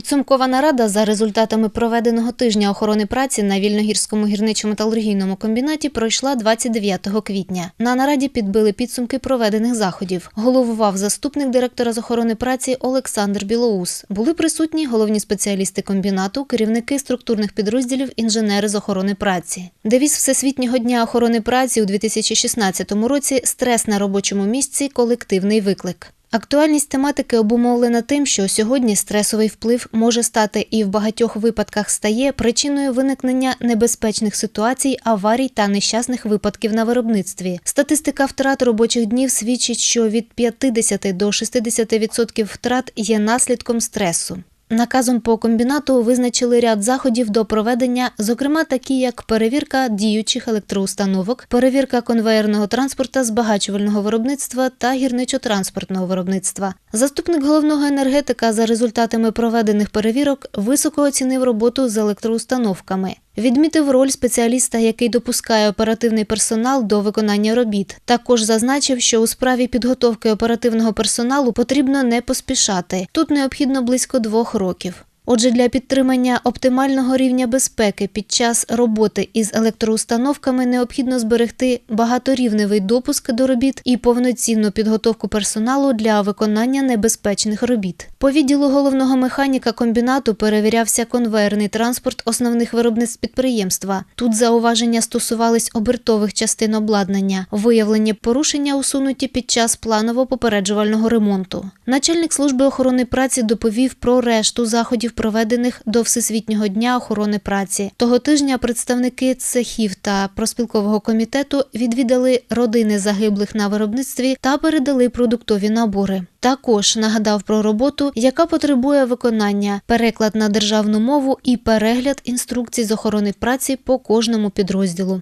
Підсумкова нарада за результатами проведеного тижня охорони праці на Вільногірському гірничо-металургійному комбінаті пройшла 29 квітня. На нараді підбили підсумки проведених заходів. Головував заступник директора з охорони праці Олександр Білоус. Були присутні головні спеціалісти комбінату, керівники структурних підрозділів, інженери з охорони праці. Девіз Всесвітнього дня охорони праці у 2016 році стрес на робочому місці колективний виклик. Актуальність тематики обумовлена тим, що сьогодні стресовий вплив може стати і в багатьох випадках стає причиною виникнення небезпечних ситуацій, аварій та нещасних випадків на виробництві. Статистика втрат робочих днів свідчить, що від 50 до 60% втрат є наслідком стресу. Наказом по комбінату визначили ряд заходів до проведення, зокрема такі як перевірка діючих електроустановок, перевірка конвеєрного транспорта збагачувального виробництва та гірничо-транспортного виробництва. Заступник головного енергетика за результатами проведених перевірок високо оцінив роботу з електроустановками. Відмітив роль спеціаліста, який допускає оперативний персонал до виконання робіт. Також зазначив, що у справі підготовки оперативного персоналу потрібно не поспішати. Тут необхідно близько двох років. Отже, для підтримання оптимального рівня безпеки під час роботи із електроустановками необхідно зберегти багаторівневий допуск до робіт і повноцінну підготовку персоналу для виконання небезпечних робіт. По відділу головного механіка комбінату перевірявся конвейерний транспорт основних виробництв підприємства. Тут зауваження стосувались обертових частин обладнання, виявлені порушення усунуті під час планово-попереджувального ремонту. Начальник служби охорони праці доповів про решту заходів, проведених до Всесвітнього дня охорони праці. Того тижня представники цехів та проспілкового комітету відвідали родини загиблих на виробництві та передали продуктові набори. Також нагадав про роботу, яка потребує виконання, переклад на державну мову і перегляд інструкцій з охорони праці по кожному підрозділу.